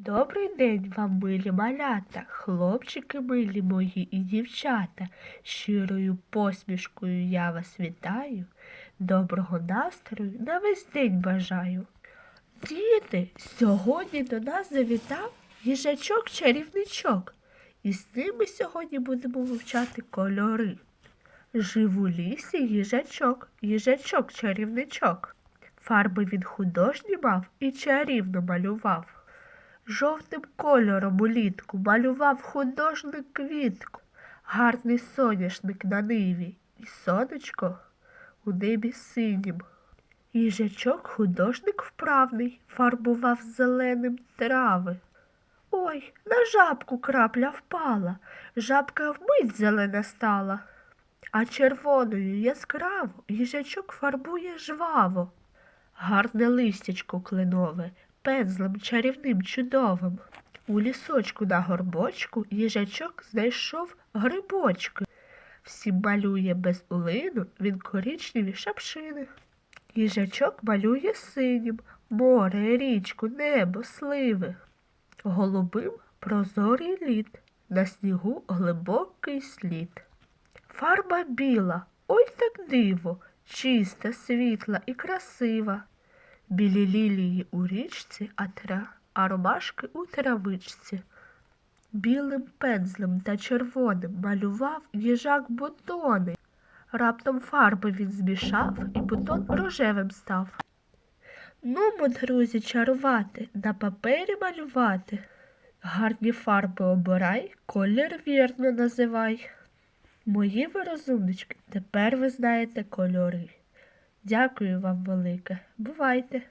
Добрий день вам, милі малята, хлопчики милі мої і дівчата. Щирою посмішкою я вас вітаю, доброго настрою на весь день бажаю. Діти, сьогодні до нас завітав їжачок-чарівничок, і з ним ми сьогодні будемо вивчати кольори. Жив у лісі їжачок, їжачок-чарівничок. Фарби він художні мав і чарівно малював. Жовтим кольором улітку малював художник квітку, гарний соняшник на ниві, і сонечко у небі синім. Їжачок художник вправний, фарбував зеленим трави. Ой, на жабку крапля впала, жабка вмить зелена стала, а червоною яскраво їжачок фарбує жваво. Гарне листячко кленове, пензлем чарівним чудовим. У лісочку на горбочку їжачок знайшов грибочки. Всім малює без улину він коричневі шапшини. Їжачок малює синім море, річку, небо, сливи. Голубим прозорий лід, на снігу глибокий слід. Фарба біла, ой так диво, чиста, світла і красива. Білі лілії у річці, а, тра... а ромашки у травичці. Білим пензлем та червоним малював їжак бутони. Раптом фарби він змішав, і бутон рожевим став. Нумо, друзі, чарувати, на папері малювати. Гарні фарби обирай, колір вірно називай. Мої ви розумнички, тепер ви знаєте кольори. Дякую вам велике. Бувайте!